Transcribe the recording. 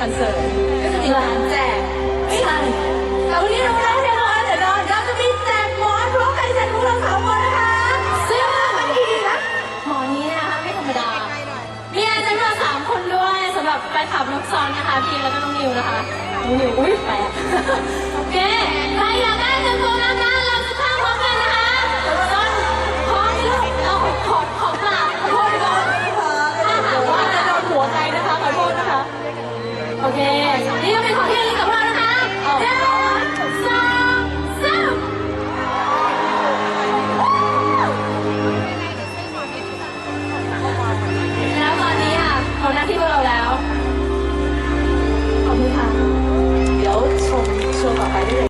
คอนเสิร์ตก็จะมีร้านแจกใช่แต่วันนี้เราได้แค่ร้านเดี๋ยวนอนเราจะมีแจกหมอนพร้อมกันแจกพวกเราสามคนนะคะซึ่งมันดีนะหมอนนี้นะคะไม่ธรรมดามีอาจารย์เราสามคนด้วยสำหรับไปขับนกซ้อนนะคะพีแล้วก็น้องนิวนะคะน้องนิวอุ้ยแปลกโอเคใครอยากได้ โอเค นี่ก็เป็นของที่